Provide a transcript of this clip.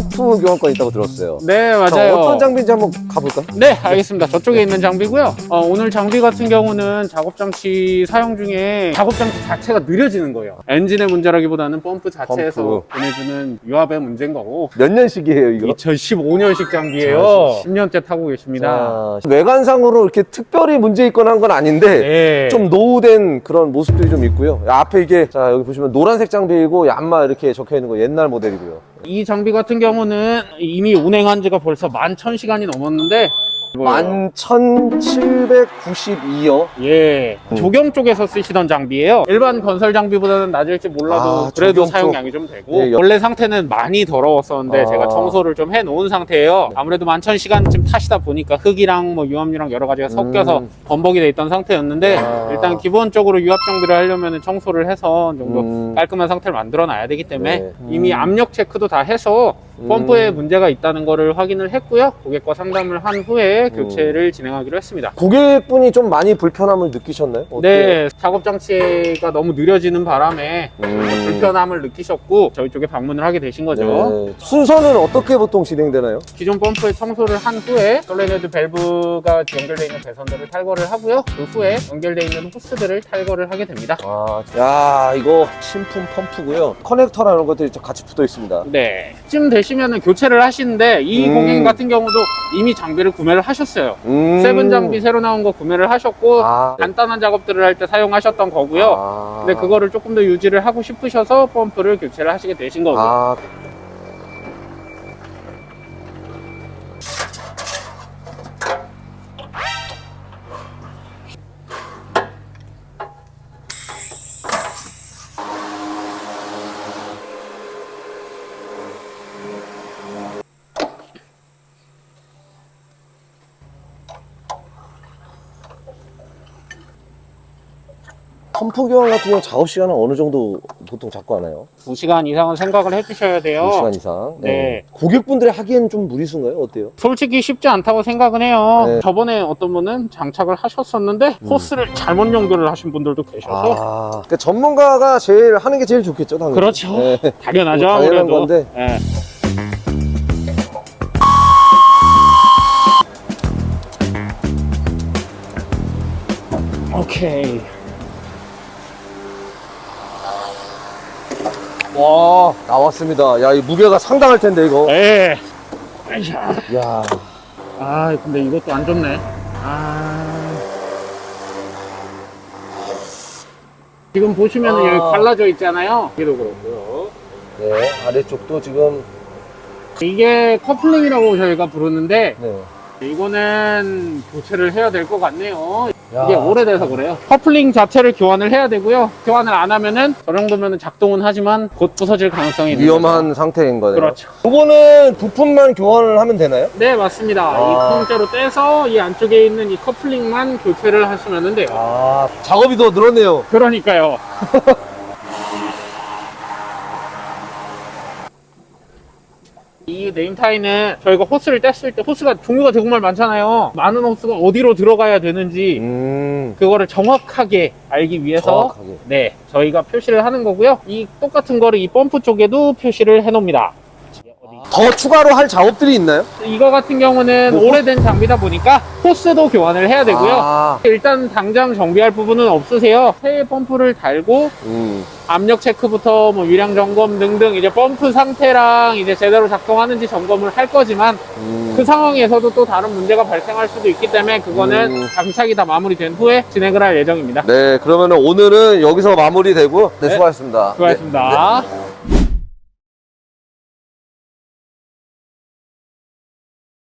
펌프 교환권 있다고 들었어요. 네, 자, 맞아요. 어떤 장비인지 한번 가볼까요? 네, 알겠습니다. 저쪽에 있는 장비고요. 어, 오늘 장비 같은 경우는 작업 장치 사용 중에 작업 장치 자체가 느려지는 거예요. 엔진의 문제라기보다는 펌프 자체에서 펌프. 보내주는 유압의 문제인 거고. 몇 년식이에요, 이거? 2015년식 장비예요. 자, 10년째 타고 계십니다. 자, 외관상으로 이렇게 특별히 문제 있거나 한 건 아닌데 네. 좀 노후된 그런 모습들이 좀 있고요. 앞에 이게 자 여기 보시면 노란색 장비이고 얀마 이렇게 적혀 있는 거 옛날 모델이고요. 이 장비 같은 경우는 이미 운행한 지가 벌써 만천 시간이 넘었는데 만 1792여. 예, 음. 조경 쪽에서 쓰시던 장비예요. 일반 건설 장비보다는 낮을지 몰라도 아, 그래도 조경 쪽. 사용량이 좀 되고 예, 여- 원래 상태는 많이 더러웠었는데 아. 제가 청소를 좀 해놓은 상태예요. 아무래도 만천 시간쯤 타시다 보니까 흙이랑 뭐 유압유랑 여러 가지가 섞여서 음. 범벅이 돼 있던 상태였는데 아. 일단 기본적으로 유압 정비를 하려면 청소를 해서 어느 정도 음. 깔끔한 상태를 만들어 놔야 되기 때문에 네. 음. 이미 압력 체크도 다 해서 음. 펌프에 문제가 있다는 거를 확인을 했고요. 고객과 상담을 한 후에 음. 교체를 진행하기로 했습니다. 고객분이 좀 많이 불편함을 느끼셨나요? 어때요? 네, 작업 장치가 너무 느려지는 바람에 음. 불편함을 느끼셨고 저희 쪽에 방문을 하게 되신 거죠. 네. 순서는 어떻게 보통 진행되나요? 기존 펌프에 청소를 한 후에 솔레네드 밸브가 연결되어 있는 배선들을 탈거를 하고요. 그 후에 연결되어 있는 호스들을 탈거를 하게 됩니다. 아, 야 이거 신품 펌프고요. 커넥터랑 이런 것들이 좀 같이 붙어 있습니다. 네. 쯤 되시 면 교체를 하시는데 이 음. 고객 같은 경우도 이미 장비를 구매를 하셨어요. 음. 세븐 장비 새로 나온 거 구매를 하셨고 아, 간단한 작업들을 할 때 사용하셨던 거고요. 아. 근데 그거를 조금 더 유지를 하고 싶으셔서 펌프를 교체를 하시게 되신 거고요. 아, 교환 같은 경우 작업 시간은 어느 정도 보통 잡고 하나요? 2시간 이상은 생각을 해주셔야 돼요. 2시간 이상. 네. 고객분들이 하기에는 좀 무리수인가요? 어때요? 솔직히 쉽지 않다고 생각은 해요. 네. 저번에 어떤 분은 장착을 하셨었는데 호스를 잘못 연결을 하신 분들도 계셔서 아, 그러니까 전문가가 제일 하는 게 제일 좋겠죠, 당연히. 그렇죠. 네. 당연하죠. 뭐 당연한 아무래도. 건데. 예. 오케이. 와, 나왔습니다. 야, 이 무게가 상당할 텐데, 이거. 예. 아이샤. 야, 아, 근데 이것도 안 좋네. 아. 지금 보시면 은 아. 여기 갈라져 있잖아요. 여기도 그렇고요. 네, 아래쪽도 지금, 이게 커플링이라고 저희가 부르는데 네. 이거는 교체를 해야 될 것 같네요. 야. 이게 오래돼서 그래요. 커플링 자체를 교환을 해야 되고요. 교환을 안 하면은 저 정도면 작동은 하지만 곧 부서질 가능성이 있는 위험한 거죠. 상태인 거네요. 그렇죠. 이거는 부품만 교환을 하면 되나요? 네 맞습니다. 아. 이 통째로 떼서 이 안쪽에 있는 이 커플링만 교체를 하시면 돼요. 아, 작업이 더 늘었네요. 그러니까요. 이 네임타이는 저희가 호스를 뗐을 때 호스가 종류가 정말 많잖아요. 많은 호스가 어디로 들어가야 되는지 음, 그거를 정확하게 알기 위해서 정확하게. 네 저희가 표시를 하는 거고요. 이 똑같은 거를 이 펌프 쪽에도 표시를 해놓습니다. 더 추가로 할 작업들이 있나요? 이거 같은 경우는 뭐, 오래된 장비다 보니까 호스도 교환을 해야 되고요. 아, 일단 당장 정비할 부분은 없으세요. 새 펌프를 달고 음, 압력 체크부터 뭐 유량 점검 등등 이제 펌프 상태랑 이제 제대로 작동하는지 점검을 할 거지만 음. 그 상황에서도 또 다른 문제가 발생할 수도 있기 때문에 그거는 음. 장착이 다 마무리된 후에 진행을 할 예정입니다. 네, 그러면 오늘은 여기서 마무리되고, 네, 네. 수고하셨습니다. 수고하셨습니다.